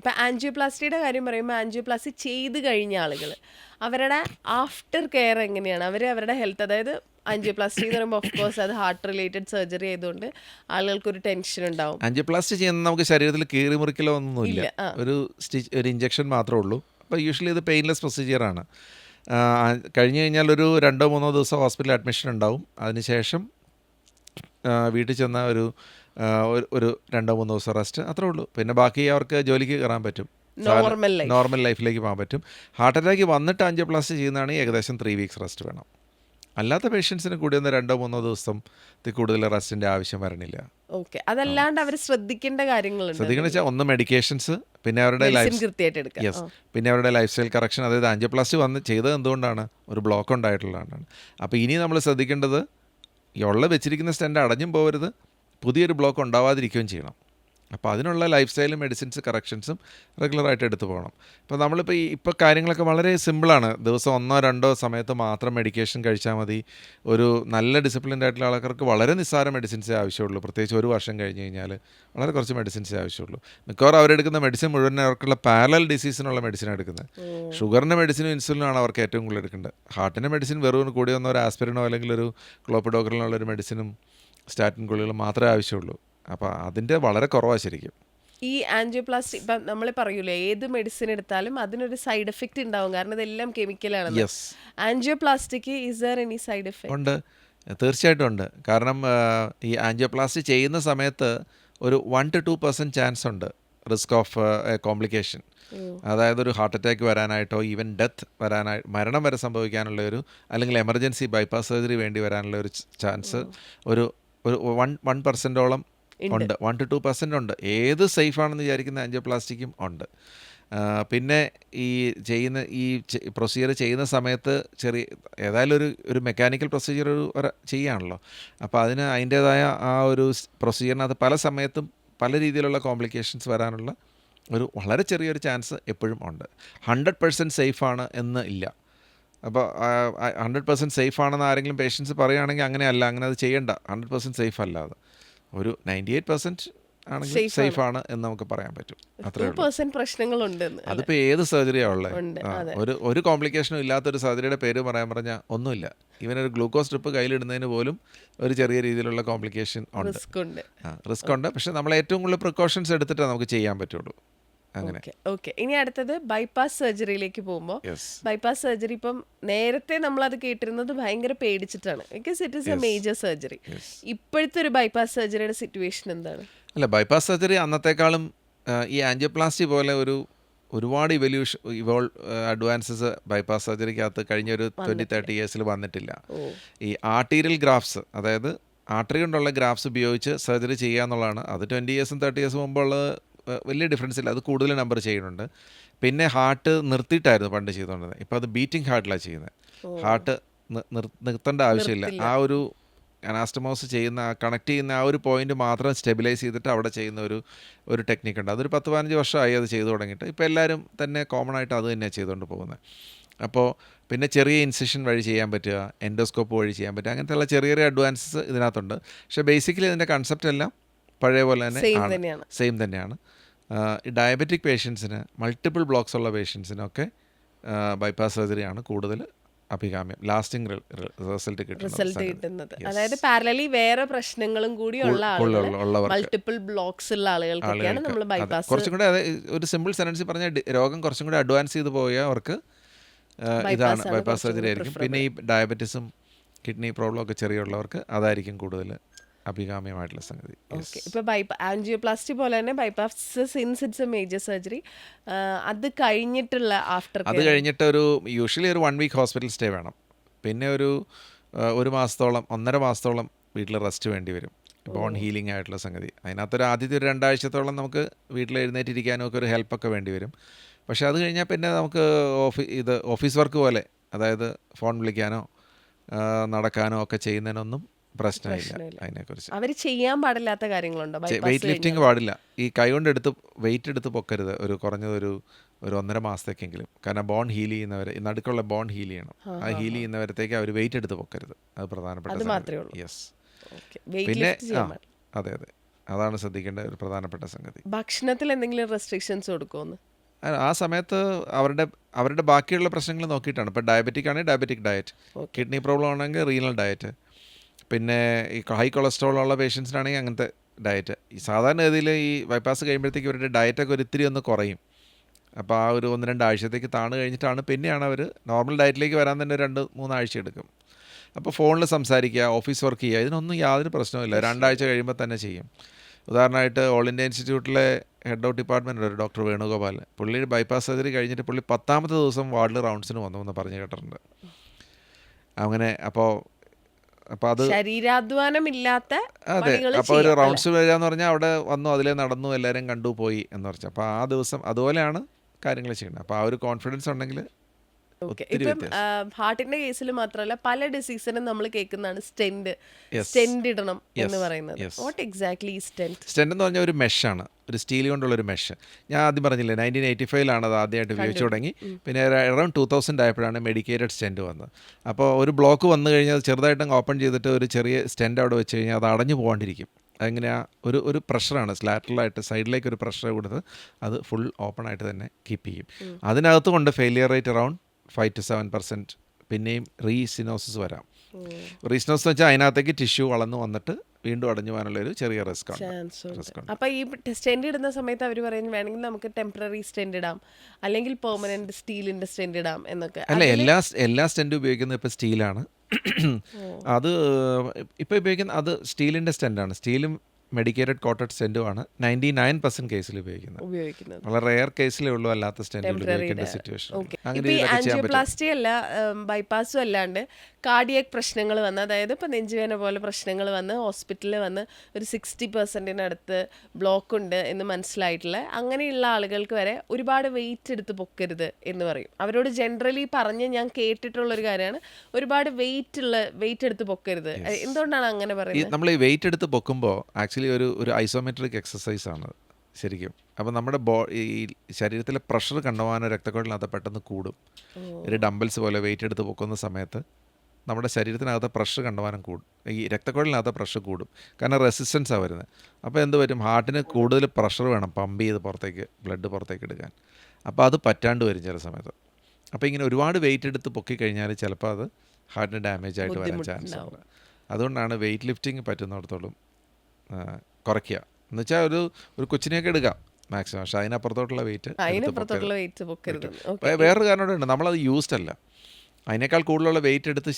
ഇപ്പം ആൻജിയോപ്ലാസ്റ്റിയുടെ കാര്യം പറയുമ്പോൾ ആൻജിയോപ്ലാസ്റ്റി ചെയ്ത് കഴിഞ്ഞ ആളുകൾ അവരുടെ ആഫ്റ്റർ കെയർ എങ്ങനെയാണ്? അവർ അവരുടെ ഹെൽത്ത് അതായത് ആൻജിയോപ്ലാസ്റ്റി എന്ന് പറയുമ്പോൾ ഓഫ് കോഴ്സ് അത് ഹാർട്ട് റിലേറ്റഡ് സർജറി ആയതുകൊണ്ട് ആളുകൾക്ക് ഒരു ടെൻഷൻ ഉണ്ടാവും. ആൻജിയോപ്ലാസ്റ്റി ചെയ്യുന്ന നമുക്ക് ശരീരത്തിൽ കീറി മുറിക്കലോ ഒന്നുമില്ല ഒരു സ്റ്റിച്ച് ഒരു ഇഞ്ചക്ഷൻ മാത്രമേ ഉള്ളൂ. അപ്പോൾ യൂഷ്വലി ഇത് പെയിൻലെസ് പ്രൊസീജിയറാണ് കഴിഞ്ഞു കഴിഞ്ഞാൽ ഒരു രണ്ടോ മൂന്നോ ദിവസം ഹോസ്പിറ്റലിൽ അഡ്മിഷൻ ഉണ്ടാവും. അതിനുശേഷം വീട്ടിൽ ചെന്ന ഒരു ഒരു- ഒരു രണ്ടോ മൂന്നോ ദിവസം റെസ്റ്റ് അത്രേ ഉള്ളൂ. പിന്നെ ബാക്കി അവർക്ക് ജോലിക്ക് കയറാൻ പറ്റും. നോർമൽ ലൈഫിലേക്ക് പോകാൻ പറ്റും. ഹാർട്ട് അറ്റാക്ക് വന്നിട്ട് അഞ്ച് പ്ലസ് ചെയ്യുന്നതാണെങ്കിൽ ഏകദേശം ത്രീ വീക്സ് റെസ്റ്റ് വേണം. അല്ലാത്ത പേഷ്യൻസിന് കൂടി ഒന്ന് രണ്ടോ മൂന്നോ ദിവസം കൂടുതൽ റെസ്റ്റിന്റെ ആവശ്യം വരണില്ല. ഓക്കെ അതല്ലാണ്ട് അവർ ശ്രദ്ധിക്കേണ്ട കാര്യങ്ങൾ ശ്രദ്ധിക്കണം വെച്ചാൽ ഒന്ന് മെഡിക്കേഷൻസ് പിന്നെ അവരുടെ ലൈഫ് യെസ് പിന്നെ അവരുടെ ലൈഫ് സ്റ്റൈൽ കറക്ഷൻ അതായത് അഞ്ച് പ്ലസ് വന്ന് ചെയ്തത് എന്തുകൊണ്ടാണ്? ഒരു ബ്ലോക്ക് ഉണ്ടായിട്ടുള്ളതാണ്. അപ്പോൾ ഇനി നമ്മൾ ശ്രദ്ധിക്കേണ്ടത് ഈ ഉള്ള വെച്ചിരിക്കുന്ന സ്റ്റെൻഡ് അടഞ്ഞും പോകരുത് പുതിയൊരു ബ്ലോക്ക് ഉണ്ടാവാതിരിക്കുകയും ചെയ്യണം. അപ്പോൾ അതിനുള്ള ലൈഫ് സ്റ്റൈലും മെഡിസിൻസ് കറക്ഷൻസും റെഗുലറായിട്ട് എടുത്തു പോകണം. ഇപ്പോൾ നമ്മളിപ്പോൾ ഈ ഇപ്പോൾ കാര്യങ്ങളൊക്കെ വളരെ സിമ്പിളാണ് ദിവസം ഒന്നോ രണ്ടോ സമയത്ത് മാത്രം മെഡിക്കേഷൻ കഴിച്ചാൽ മതി. ഒരു നല്ല ഡിസിപ്ലിൻഡ് ആയിട്ടുള്ള ആൾക്കാർക്ക് വളരെ നിസ്സാര മെഡിസിൻസേ ആവശ്യമുള്ളൂ. പ്രത്യേകിച്ച് ഒരു വർഷം കഴിഞ്ഞ് കഴിഞ്ഞാൽ വളരെ കുറച്ച് മെഡിസിൻസേ ആവശ്യമുള്ളൂ. മിക്കവാറും അവരെടുക്കുന്ന മെഡിസിൻ മുഴുവൻ അവർക്കുള്ള പാരലൽ ഡിസീസിനുള്ള മെഡിസിൻ എടുക്കുന്നത്. ഷുഗറിന്റെ മെഡിസിനും ഇൻസുലിനും ആണ് അവർക്ക് ഏറ്റവും കൂടുതൽ എടുക്കേണ്ടത്. ഹാർട്ടിന്റെ മെഡിസിൻ വെറും കൂടി വന്ന ഒരു ആസ്പിരിനോ അല്ലെങ്കിൽ ഒരു ക്ലോപ്പിഡോക്രലിനുള്ള ഒരു മെഡിസിനും സ്റ്റാറ്റിൻ ഗുളികൾ മാത്രമേ ആവശ്യമുള്ളൂ. അപ്പോൾ അതിന്റെ വളരെ കുറവാണ് ശരിക്കും. ഈ ആൻജിയോപ്ലാസ്റ്റി ഇപ്പം നമ്മൾ പറയൂലേ ഏത് മെഡിസിൻ എടുത്താലും അതിനൊരു സൈഡ് എഫക്റ്റ് ഉണ്ടാവും. കാരണം ഇതെല്ലാം കെമിക്കലാണ് ആൻജിയോപ്ലാസ്റ്റിക്ക് is there any side effect ഉണ്ട്. തീർച്ചയായിട്ടും ഉണ്ട്. കാരണം ഈ ആൻജിയോപ്ലാസ്റ്റി ചെയ്യുന്ന സമയത്ത് ഒരു one two two percent chance ഉണ്ട് റിസ്ക് ഓഫ് കോംപ്ലിക്കേഷൻ അതായത് ഒരു ഹാർട്ട് അറ്റാക്ക് വരാനായിട്ടോ ഈവൻ ഡെത്ത് വരാനായി മരണം വരെ സംഭവിക്കാനുള്ള ഒരു അല്ലെങ്കിൽ എമർജൻസി ബൈപ്പാസ് സർജറി വേണ്ടി വരാനുള്ള ഒരു ചാൻസ് ഒരു ഒരു വൺ വൺ പെർസെന്റോളം ഉണ്ട്. വൺ ടു ടു പെർസെന്റ് ഉണ്ട്. ഏത് സേഫ് ആണെന്ന് വിചാരിക്കുന്ന ആൻജിയോപ്ലാസ്റ്റിക്കും ഉണ്ട്. പിന്നെ ഈ ചെയ്യുന്ന ഈ പ്രൊസീജിയർ ചെയ്യുന്ന സമയത്ത് ചെറിയ ഏതായാലും ഒരു ഒരു മെക്കാനിക്കൽ പ്രൊസീജിയർ ഒരു ചെയ്യുകയാണല്ലോ ചെയ്യാണല്ലോ. അപ്പോൾ അതിന് അതിന്റേതായ ആ ഒരു പ്രൊസീജിയറിനകത്ത് പല സമയത്തും പല രീതിയിലുള്ള കോംപ്ലിക്കേഷൻസ് വരാനുള്ള ഒരു വളരെ ചെറിയൊരു ചാൻസ് എപ്പോഴും ഉണ്ട്. ഹൺഡ്രഡ് പെർസെന്റ് സേഫാണ് എന്ന് ഇല്ല. അപ്പോൾ ഹൺഡ്രഡ് പെർസെന്റ് സേഫ് ആണെന്ന് ആരെങ്കിലും പേഷ്യൻസ് പറയുകയാണെങ്കിൽ അങ്ങനെയല്ല അങ്ങനെ അത് ചെയ്യണ്ട. ഹൺഡ്രഡ് പെർസെന്റ് സേഫ് അല്ല അത്. ഒരു നയന്റി എയ്റ്റ് പെർസെന്റ് ആണെങ്കിൽ സേഫ് ആണ്. എന്ന് നമുക്ക് പറയാൻ പറ്റും. അത്രേ പ്രശ്നങ്ങളുണ്ട് എന്ന്. അതിപ്പോൾ ഏത് സർജറിയാണ് ഉള്ളത്. ഒരു ഒരു കോംപ്ലിക്കേഷനും ഇല്ലാത്തൊരു സർജറിയുടെ പേര് പറയാൻ പറഞ്ഞാൽ ഒന്നുമില്ല. ഇവനൊരു ഗ്ലൂക്കോസ് സ്ട്രിപ്പ് കയ്യിലിടുന്നതിന് പോലും ഒരു ചെറിയ രീതിയിലുള്ള കോംപ്ലിക്കേഷൻ ഉണ്ട്. റിസ്ക് ഉണ്ട്. റിസ്ക് ഉണ്ട്. പക്ഷെ നമ്മൾ ഏറ്റവും കൂടുതൽ പ്രിക്കോഷൻസ് എടുത്തിട്ടേ നമുക്ക് ചെയ്യാൻ പറ്റുള്ളൂ. അങ്ങനെ. ഓക്കെ ഇനി അടുത്തത് ബൈപ്പാസ് സർജറിയിലേക്ക് പോകുമ്പോൾ ബൈപാസ് ബൈപ്പാസ് സർജറി ഇപ്പം നേരത്തെ നമ്മൾ അത് കേട്ടിരുന്നത് ഭയങ്കര പേടിച്ചിട്ടാണ്. Because it is a major surgery ഇപ്പോഴത്തെ ഒരു ബൈപ്പാസ് സർജറിയുടെ സിറ്റുവേഷൻ എന്താണ്? അല്ല ബൈപ്പാസ് സർജറി അന്നത്തെക്കാളും ഈ ആൻജിയോപ്ലാസ്റ്റി പോലെ ഒരു ഒരുപാട് ഇവല്യൂഷൻ ഇവോൾ അഡ്വാൻസസ് ബൈപ്പാസ് സർജറിക്കകത്ത് കഴിഞ്ഞ ഒരു ട്വന്റി തേർട്ടി ഇയേഴ്സിൽ വന്നിട്ടില്ല. ഈ ആർട്ടീരിയൽ ഗ്രാഫ്സ് അതായത് ആർട്ടറി കൊണ്ടുള്ള ഗ്രാഫ്സ് ഉപയോഗിച്ച് സർജറി ചെയ്യുക എന്നുള്ളതാണ് അത് ട്വന്റി ഇയേഴ്സും തേർട്ടി ഇയേഴ്സും മുമ്പുള്ളത് വലിയ ഡിഫറൻസ് ഇല്ല. അത് കൂടുതൽ നമ്പർ ചെയ്യുന്നുണ്ട്. പിന്നെ ഹാർട്ട് നിർത്തിയിട്ടായിരുന്നു പണ്ട് ചെയ്തുകൊണ്ടിരുന്നത് ഇപ്പോൾ അത് ബീറ്റിംഗ് ഹാർട്ടിലാണ് ചെയ്യുന്നത്. ഹാർട്ട് നിർത്തേണ്ട ആവശ്യമില്ല. ആ ഒരു അനാസ്റ്റമോസ് ചെയ്യുന്ന കണക്ട് ചെയ്യുന്ന ആ ഒരു പോയിന്റ് മാത്രം സ്റ്റെബിലൈസ് ചെയ്തിട്ട് അവിടെ ചെയ്യുന്ന ഒരു ഒരു ടെക്നിക്ക് ഉണ്ട്. അതൊരു പത്ത് പതിനഞ്ച് വർഷമായി അത് ചെയ്തു തുടങ്ങിയിട്ട്. ഇപ്പോൾ എല്ലാവരും തന്നെ കോമൺ ആയിട്ട് അത് തന്നെയാണ് ചെയ്തുകൊണ്ട് പോകുന്നത് അപ്പോൾ പിന്നെ ചെറിയ ഇൻസിഷൻ വഴി ചെയ്യാൻ പറ്റുക എൻഡോസ്കോപ്പ് വഴി ചെയ്യാൻ പറ്റുക അങ്ങനത്തെയുള്ള ചെറിയ ചെറിയ അഡ്വാൻസസ് ഇതിനകത്തുണ്ട്. പക്ഷേ ബേസിക്കലി ഇതിന്റെ കൺസെപ്റ്റ് എല്ലാം പഴയ പോലെ തന്നെ. സെയിം തന്നെയാണ്. ഈ ഡയബറ്റിക് പേഷ്യൻസിന് മൾട്ടിപ്പിൾ ബ്ലോക്സ് ഉള്ള പേഷ്യൻസിനൊക്കെ ബൈപ്പാസ് സർജറിയാണ് കൂടുതൽ അഭികാമ്യം ലാസ്റ്റിംഗ് റിസൾട്ട് റിസൾട്ട് കിട്ടുന്നത്. അതായത് പാരലി വേറെ പ്രശ്നങ്ങളും കൂടി ഉള്ള മൾട്ടിപ്പിൾ ബ്ലോക്സ് ഉള്ള ആളുകൾക്കൊക്കെയാണ് ആളുകൾക്ക്. നമ്മൾ. ബൈപ്പാസ് കുറച്ചും കൂടെ ഒരു സിമ്പിൾ സെന്റൻസിൽ പറഞ്ഞ രോഗം കുറച്ചും കൂടെ അഡ്വാൻസ് ചെയ്ത് പോയാൽ അവർക്ക് ഇതാണ് ബൈപ്പാസ് സർജറി ആയിരിക്കും. പിന്നെ ഈ ഡയബറ്റിസും കിഡ്നി പ്രോബ്ലം ഒക്കെ ചെറിയുള്ളവർക്ക് അതായിരിക്കും കൂടുതൽ അഭികാമ്യമായിട്ടുള്ള സംഗതി. ഓക്കെ. ഇപ്പൊ ബൈപ്പ ആൻജിയോപ്ലാസ്റ്റി പോലെ തന്നെ bypass since it's a major surgery. അത് കഴിഞ്ഞിട്ടുള്ള ആഫ്റ്റർ അത് കഴിഞ്ഞിട്ട് ഒരു യൂഷ്വലി ഒരു വൺ വീക്ക് ഹോസ്പിറ്റൽ സ്റ്റേ വേണം. പിന്നെ ഒരു ഒരു മാസത്തോളം ഒന്നര മാസത്തോളം വീട്ടിൽ റെസ്റ്റ് വേണ്ടി വരും. ബോൺ ഹീലിംഗ് ആയിട്ടുള്ള സംഗതി. അതിനകത്തൊരു ആദ്യത്തെ ഒരു രണ്ടാഴ്ചത്തോളം നമുക്ക് വീട്ടിൽ എഴുന്നേറ്റിരിക്കാനും ഒക്കെ ഒരു ഹെൽപ്പൊക്കെ വേണ്ടി വരും. പക്ഷെ അത് കഴിഞ്ഞാൽ പിന്നെ നമുക്ക് ഓഫീ ഇത് ഓഫീസ് വർക്ക് പോലെ അതായത് ഫോൺ വിളിക്കാനോ നടക്കാനോ ഒക്കെ ചെയ്യുന്നതിനൊന്നും പ്രശ്നമില്ല അതിനെക്കുറിച്ച്. അവർ ചെയ്യാൻ പാടില്ലാത്ത കാര്യങ്ങളുണ്ടോ? വെയിറ്റ് ലിഫ്റ്റിംഗ് പാടില്ല. ഈ കൈ കൊണ്ട് എടുത്ത് വെയിറ്റ് എടുത്ത് പൊക്കരുത്. ഒരു കുറഞ്ഞതൊരു ഒരു ഒന്നര മാസത്തേക്കെങ്കിലും. കാരണം ബോൺ ഹീൽ ചെയ്യുന്നവർ നടുക്കുള്ള ബോൺ ഹീൽ ചെയ്യണം. ആ ഹീൽ ചെയ്യുന്നവരത്തേക്ക് അവർ വെയിറ്റ് എടുത്ത് പൊക്കരുത്. അത് പ്രധാനപ്പെട്ട. യെസ് പിന്നെ ആ, അതെ അതെ. അതാണ് ശ്രദ്ധിക്കേണ്ട ഒരു പ്രധാനപ്പെട്ട സംഗതി. ഭക്ഷണത്തിൽ എന്തെങ്കിലും റെസ്ട്രിക്ഷൻസ് കൊടുക്കുമെന്ന് ആ- ആ സമയത്ത് അവരുടെ അവരുടെ ബാക്കിയുള്ള പ്രശ്നങ്ങൾ നോക്കിയിട്ടാണ്. ഇപ്പോൾ ഡയബറ്റിക് ആണെങ്കിൽ ഡയബറ്റിക് ഡയറ്റ് കിഡ്നി പ്രോബ്ലം ആണെങ്കിൽ റീനൽ ഡയറ്റ് പിന്നെ ഈ ഹൈ കൊളസ്ട്രോൾ ഉള്ള പേഷ്യൻസിനാണെങ്കിൽ അങ്ങനത്തെ ഡയറ്റ് ഈ സാധാരണ ഗതിയിൽ ഈ ബൈപ്പാസ് കഴിയുമ്പോഴത്തേക്ക് ഇവരുടെ ഡയറ്റൊക്കെ ഒരു ഇത്തിരി ഒന്ന് കുറയും. അപ്പോൾ ആ ഒരു ഒന്ന് രണ്ട് ആഴ്ചത്തേക്ക് താണു കഴിഞ്ഞിട്ടാണ് പിന്നെയാണ് അവർ നോർമൽ ഡയറ്റിലേക്ക് വരാൻ തന്നെ ഒരു രണ്ട് മൂന്നാഴ്ച എടുക്കും. അപ്പോൾ ഫോണിൽ സംസാരിക്കുക ഓഫീസ് വർക്ക് ചെയ്യുക ഇതിനൊന്നും യാതൊരു പ്രശ്നവുമില്ല രണ്ടാഴ്ച കഴിയുമ്പോൾ തന്നെ ചെയ്യും. ഉദാഹരണമായിട്ട് ഓൾ ഇന്ത്യ ഇൻസ്റ്റിറ്റ്യൂട്ടിലെ ഹെഡ് ഓഫ് ഡിപ്പാർട്ട്മെന്റ് ഒരു ഡോക്ടർ വേണുഗോപാൽ. പുള്ളി ബൈപ്പാസ് സർജറി കഴിഞ്ഞിട്ട് പുള്ളി പത്താമത്തെ ദിവസം വാർഡിൽ റൗണ്ട്സിന് വന്നു എന്ന് പറഞ്ഞു കേട്ടിട്ടുണ്ട്. അങ്ങനെ അപ്പോൾ അപ്പോൾ അത് ശരീരാധ്വാനം ഇല്ലാത്ത അതെ അപ്പൊ ഒരു റൗണ്ട്സ് വരിക എന്ന് പറഞ്ഞാൽ അവിടെ വന്നു അതിലേ നടന്നു എല്ലാവരും കണ്ടു പോയി എന്ന് പറഞ്ഞു. അപ്പൊ ആ ദിവസം അതുപോലെയാണ് കാര്യങ്ങൾ ചെയ്യുന്നത്. അപ്പൊ ആ ഒരു കോൺഫിഡൻസ് ഉണ്ടെങ്കിൽ ഇപ്പം ഹാർട്ടിന്റെ കേസിൽ മാത്രമല്ല പല ഡിസീസിനും നമ്മൾ കേൾക്കുന്നതാണ് സ്റ്റെന്റ് സ്റ്റെന്റ് ഇടണം എന്ന് പറയുന്നത്. വാട്ട് എക്സാക്ട്ലി സ്റ്റെന്റ് സ്റ്റെന്റ് എന്ന് പറഞ്ഞ ഒരു മെഷാണ് ഒരു സ്റ്റീൽ കൊണ്ടുള്ള ഒരു മെഷ് ഞാൻ ആദ്യം പറഞ്ഞില്ലേ നയന്റീൻ എയ്റ്റി ഫൈവിലാണ് അത് ആദ്യമായിട്ട് ഉപയോഗിച്ച് തുടങ്ങി. പിന്നെ അറൗണ്ട് ടൂ തൗസൻഡ് ആയപ്പോഴാണ് മെഡിക്കേറ്റഡ് സ്റ്റെന്റ് വന്നത്. അപ്പോൾ ഒരു ബ്ലോക്ക് വന്നു കഴിഞ്ഞാൽ അത് ചെറുതായിട്ട് ഓപ്പൺ ചെയ്തിട്ട് ഒരു ചെറിയ സ്റ്റെൻഡ് അവിടെ വെച്ച് കഴിഞ്ഞാൽ അത് അടഞ്ഞു പോകാണ്ടിരിക്കും. അതെങ്ങനെയാ? ഒരു ഒരു പ്രഷറാണ് സ്ലാറ്ററിലായിട്ട് സൈഡിലേക്ക് ഒരു പ്രഷർ കൊടുത്ത് അത് ഫുൾ ഓപ്പൺ ആയിട്ട് തന്നെ കീപ്പ് ചെയ്യും. അതിനകത്ത് കൊണ്ട് failure rate around five to seven percent പിന്നെയും റീസിനോസിസ് വരാം. റീസിനോസ് എന്ന് വെച്ചാൽ അതിനകത്തേക്ക് ടിഷ്യൂ വളർന്നു വന്നിട്ട് വീണ്ടും അടഞ്ഞു പോകാനുള്ള ഒരു ചെറിയ റിസ്ക് ആണ് ഉണ്ട്. അപ്പൊ ഈ സ്റ്റെൻഡ് ഇടുന്ന സമയത്ത് അവർ പറയുന്നത് വേണമെങ്കിൽ നമുക്ക് ടെമ്പററി സ്റ്റെൻഡ് ഇടാം. അല്ലെങ്കിൽ പെർമനന്റ് സ്റ്റീലിന്റെ സ്റ്റെൻഡ് ഇടാം എന്നൊക്കെ. അല്ല എല്ലാ എല്ലാ സ്റ്റെന്റും ഉപയോഗിക്കുന്നത് ഇപ്പൊ സ്റ്റീലാണ് അത് ഇപ്പൊ ഉപയോഗിക്കുന്ന അത് സ്റ്റീലിന്റെ സ്റ്റെൻഡാണ് സ്റ്റീലും മെഡിക്കേറ്റഡ് കോട്ടഡ് സ്റ്റെന്റുമാണ് നയന്റി നയൻ പെർസെന്റ് കേസിൽ ഉപയോഗിക്കുന്നത്. ഉപയോഗിക്കുന്നത്. വളരെ റെയർ കേസിലേ ഉള്ളൂ അല്ലാത്ത സ്റ്റെന്റുകൾ ഉപയോഗിക്കേണ്ട സിറ്റുവേഷൻ അങ്ങനെ അല്ല ബൈപ്പാസും അല്ലാണ്ട് കാർഡിയക് പ്രശ്നങ്ങൾ വന്ന് അതായത് ഇപ്പോൾ നെഞ്ചുവേന പോലെ പ്രശ്നങ്ങൾ വന്ന് ഹോസ്പിറ്റലിൽ വന്ന് ഒരു സിക്സ്റ്റി പെർസെന്റിനടുത്ത് ബ്ലോക്ക് ഉണ്ട് എന്ന് മനസ്സിലായിട്ടുള്ള അങ്ങനെയുള്ള ആളുകൾക്ക് വരെ ഒരുപാട് വെയിറ്റ് എടുത്ത് പൊക്കരുത് എന്ന് പറയും. അവരോട് ജനറലി പറഞ്ഞ് ഞാൻ കേട്ടിട്ടുള്ള ഒരു കാര്യമാണ് ഒരുപാട് വെയിറ്റ് ഉള്ള വെയിറ്റ് എടുത്ത് പൊക്കരുത്. എന്തുകൊണ്ടാണ് അങ്ങനെ പറയുന്നത്? നമ്മൾ ഈ വെയിറ്റ് എടുത്ത് പൊക്കുമ്പോൾ ആക്ച്വലി ഒരു ഒരു ഐസോമെട്രിക് എക്സസൈസ് ആണ് ശരിക്കും. അപ്പോൾ നമ്മുടെ ബോ ഈ ശരീരത്തിലെ പ്രഷർ കണ്ടുപോകാനോ രക്തക്കുഴലിനകത്ത് പെട്ടെന്ന് കൂടും. ഒരു ഡംബൽസ് പോലെ വെയിറ്റ് എടുത്ത് പൊക്കുന്ന സമയത്ത് നമ്മുടെ ശരീരത്തിനകത്ത് പ്രഷർ കണ്ടമാനം കൂടും. ഈ രക്തക്കുഴലിനകത്ത് പ്രഷർ കൂടും. കാരണം റെസിസ്റ്റൻസാണ് വരുന്നത്. അപ്പോൾ എന്ത് വരും ഹാർട്ടിന് കൂടുതൽ പ്രഷർ വേണം പമ്പ് ചെയ്ത് പുറത്തേക്ക് ബ്ലഡ് പുറത്തേക്ക് എടുക്കാൻ. അപ്പോൾ അത് പറ്റാണ്ട് വരും ചില സമയത്ത്. അപ്പോൾ ഇങ്ങനെ ഒരുപാട് വെയിറ്റ് എടുത്ത് പൊക്കി കഴിഞ്ഞാൽ ചിലപ്പോൾ അത് ഹാർട്ടിന് ഡാമേജ് ആയിട്ട് വരാൻ ചാൻസ് ഉണ്ട്. അതുകൊണ്ടാണ് വെയിറ്റ് ലിഫ്റ്റിംഗ് പറ്റുന്നിടത്തോളം കുറയ്ക്കുക. എന്ന് വെച്ചാൽ ഒരു ഒരു കൊച്ചിനെയൊക്കെ എടുക്കാം മാക്സിമം പക്ഷെ അതിനപ്പുറത്തോട്ടുള്ള വെയിറ്റ് അതിനപ്പുറത്തോട്ടുള്ള വെയിറ്റ് വേറൊരു കാരണം ഉണ്ട്. നമ്മളത് യൂസ്ഡ് അല്ല. അതിനേക്കാൾ കൂടുതലുള്ള വെയിറ്റ് എടുത്ത്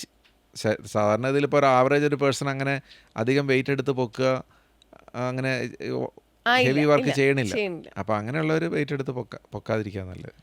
സാധാരണ ഇതിലിപ്പോൾ ഒരു ആവറേജ് ഒരു പേഴ്സൺ അങ്ങനെ അധികം വെയിറ്റ് എടുത്ത് പൊക്കുക അങ്ങനെ ഹെവി വർക്ക് ചെയ്യണില്ല. അപ്പം അങ്ങനെയുള്ള അങ്ങനെയുള്ളവർ വെയിറ്റ് എടുത്ത് പൊക്ക പൊക്കാതിരിക്കുക നല്ലത്.